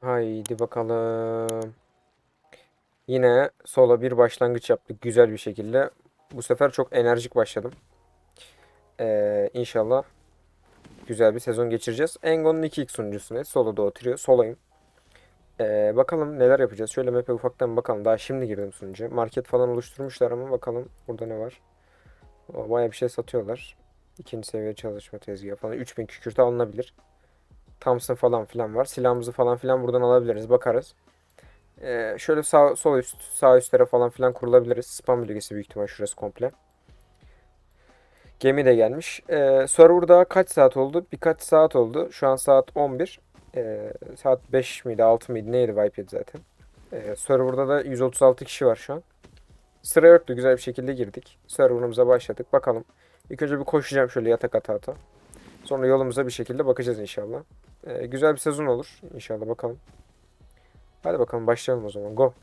Haydi bakalım. Yine sola bir başlangıç yaptık güzel bir şekilde. Bu sefer çok enerjik başladım. Ee, inşallah güzel bir sezon geçireceğiz. Engon'un 2x sunucusuna soloda oturuyor. Solayım. Ee, bakalım neler yapacağız. Şöyle map'e ufaktan bakalım. Daha şimdi girdim sunucuya. Market falan oluşturmuşlar ama bakalım burada ne var. O, Bayağı bir şey satıyorlar. İkinci seviye çalışma tezgahı falan. 3000 kükürt alınabilir. Thompson falan filan var. Silahımızı falan filan buradan alabiliriz. Bakarız. Ee, şöyle sağ, sol üst, sağ üstlere falan filan kurulabiliriz. Spam bölgesi büyük ihtimal şurası komple. Gemi de gelmiş. Ee, serverda kaç saat oldu? Birkaç saat oldu. Şu an saat 11. Ee, saat 5 miydi 6 mıydı neydi Wipehead zaten. Ee, serverda da 136 kişi var şu an. Sıra yoktu güzel bir şekilde girdik. Server'ımıza başladık. Bakalım. İlk önce bir koşacağım şöyle yatak ata ata. Sonra yolumuza bir şekilde bakacağız inşallah. Ee, güzel bir sezon olur inşallah bakalım. Hadi bakalım başlayalım o zaman. Go.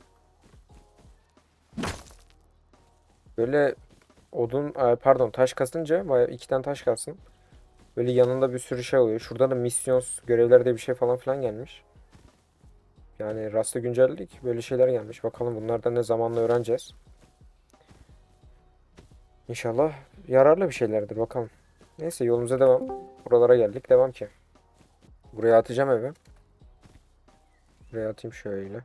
Böyle odun pardon taş kasınca bayağı iki tane taş kalsın. Böyle yanında bir sürü şey oluyor. Şurada da misyon görevlerde bir şey falan filan gelmiş. Yani rastla güncelledik. Böyle şeyler gelmiş. Bakalım bunlardan ne zamanla öğreneceğiz. İnşallah yararlı bir şeylerdir bakalım. Neyse yolumuza devam. Buralara geldik. Devam ki. Buraya atacağım evi. Buraya atayım şöyle.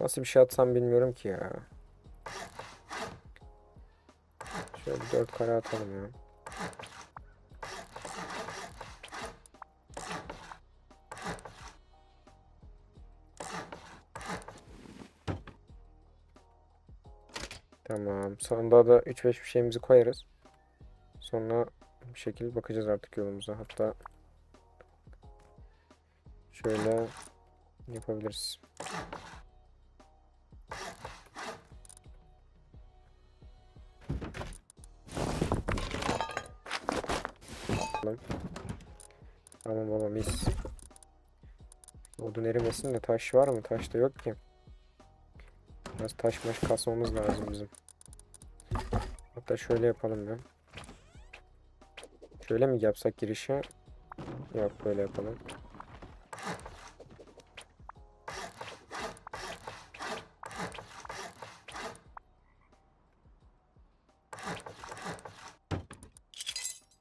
Nasıl bir şey atsam bilmiyorum ki ya. Şöyle dört kare atalım ya. Tamam. Sandığa da 3-5 bir şeyimizi koyarız. Sonra bir şekilde bakacağız artık yolumuza. Hatta şöyle yapabiliriz. Tamam baba mis. Odun erimesin de taş var mı? Taş da yok ki. Biraz taş maş kasmamız lazım bizim. Hatta şöyle yapalım ya. Şöyle mi yapsak girişe? Yok böyle yapalım.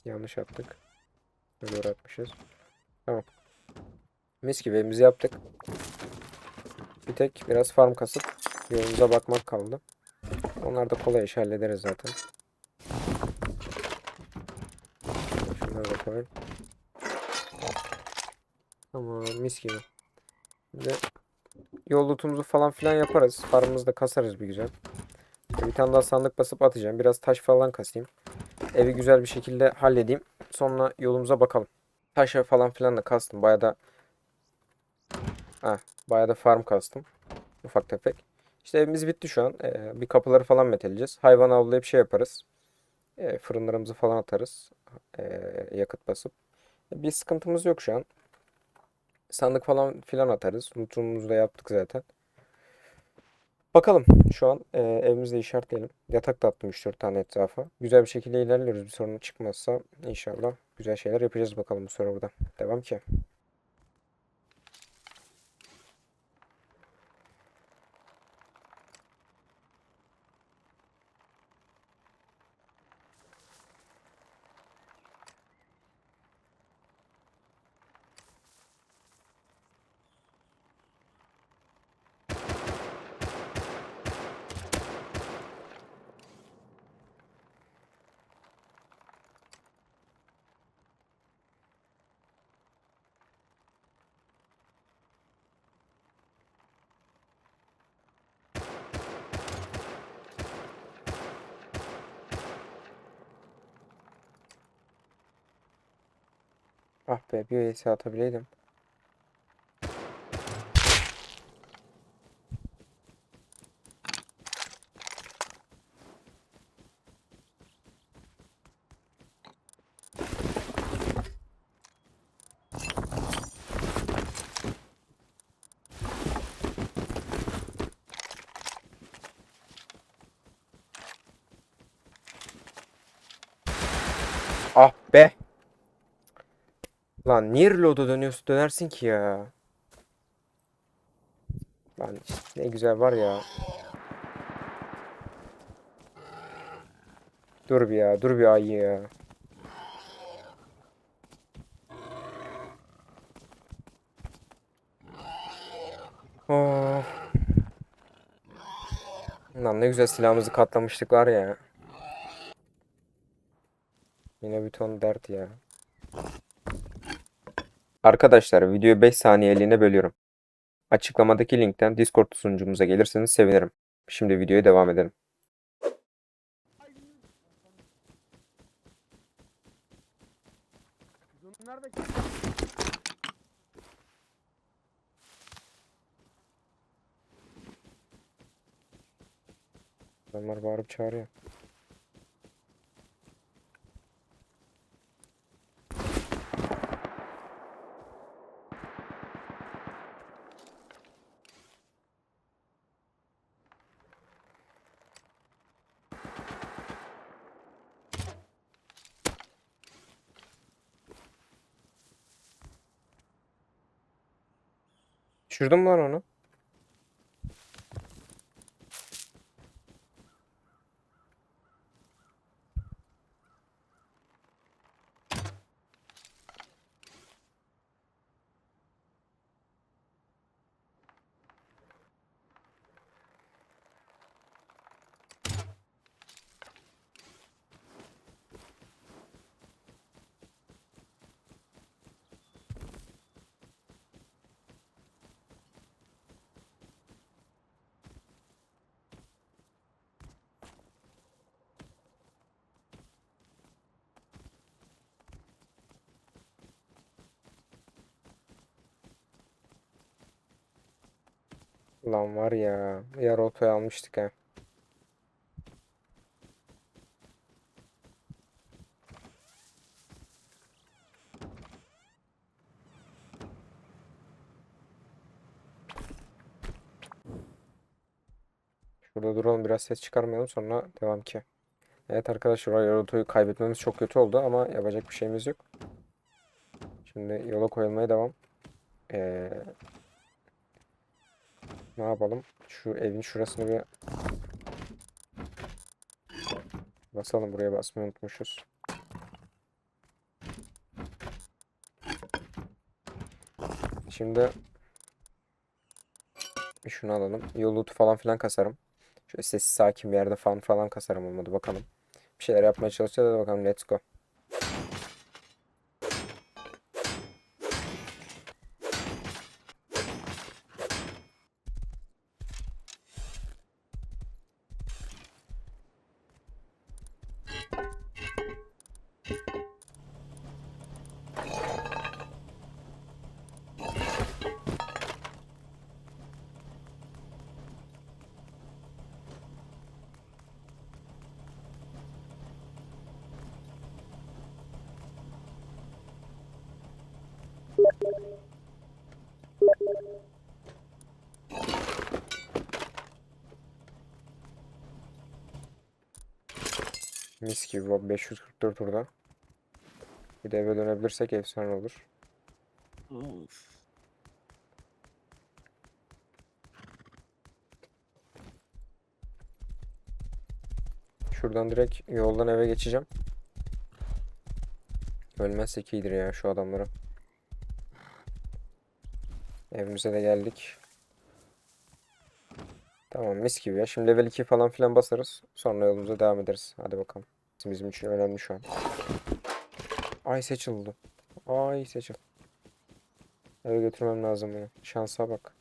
Yanlış yaptık. Böyle uğratmışız. Tamam. Mis gibi evimizi yaptık. Bir tek biraz farm kasıp yolumuza bakmak kaldı. Onlar da kolay iş hallederiz zaten. Koyayım. Tamam mis gibi. Şimdi yol lootumuzu falan filan yaparız. Farmımızı da kasarız bir güzel. Bir tane daha sandık basıp atacağım. Biraz taş falan kasayım. Evi güzel bir şekilde halledeyim. Sonra yolumuza bakalım. Taşa falan filan da kastım. Bayağı da Heh, bayağı da farm kastım. Ufak tefek. İşte evimiz bitti şu an. Ee, bir kapıları falan meteleyeceğiz. Hayvan avlayıp şey yaparız. Ee, fırınlarımızı falan atarız. Ee, yakıt basıp. Bir sıkıntımız yok şu an. Sandık falan filan atarız. Lootumuzu da yaptık zaten. Bakalım şu an e, evimizde işaretleyelim. Yatak da attım 3-4 tane etrafa. Güzel bir şekilde ilerliyoruz. Bir sorun çıkmazsa inşallah güzel şeyler yapacağız bakalım bu serverda. Devam ki. Ah be bir ES atabileydim. Ah be. Lan niye reload'a dönüyorsun dönersin ki ya? Lan işte ne güzel var ya. Dur bir ya. Dur bir ayı ya. Oh. Lan ne güzel silahımızı katlamıştık var ya. Yine bir ton dert ya. Arkadaşlar videoyu 5 saniyeliğine bölüyorum. Açıklamadaki linkten Discord sunucumuza gelirseniz sevinirim. Şimdi videoya devam edelim. Adamlar bağırıp çağırıyor. Düşürdün mü lan onu? Lan var ya. Yarı otoyu almıştık ha. Şurada duralım biraz ses çıkarmayalım sonra devam ki. Evet arkadaşlar yarı otoyu kaybetmemiz çok kötü oldu ama yapacak bir şeyimiz yok. Şimdi yola koyulmaya devam. Ee, ne yapalım? Şu evin şurasını bir basalım. Buraya basmayı unutmuşuz. Şimdi bir şunu alalım. Yol lootu falan filan kasarım. Şöyle sessiz sakin bir yerde falan falan kasarım olmadı bakalım. Bir şeyler yapmaya çalışacağız. Hadi bakalım let's go. Mis gibi bak 544 turda. Bir de eve dönebilirsek efsane olur. Of. Şuradan direkt yoldan eve geçeceğim. Ölmezsek iyidir ya şu adamlara. Evimize de geldik. Tamam mis gibi ya. Şimdi level 2 falan filan basarız. Sonra yolumuza devam ederiz. Hadi bakalım. Bizim için önemli şu an. Ay seçildi. Ay seçil. Eve götürmem lazım bunu. Şansa bak.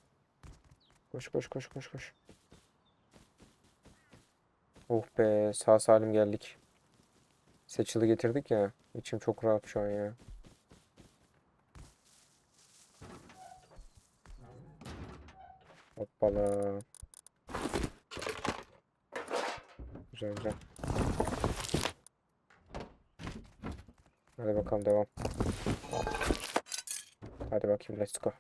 Koş koş koş koş koş. Oh be sağ salim geldik. Seçili getirdik ya. İçim çok rahat şu an ya. Hoppala. Güzel güzel. Hadi bakalım devam. Hadi bakayım let's go.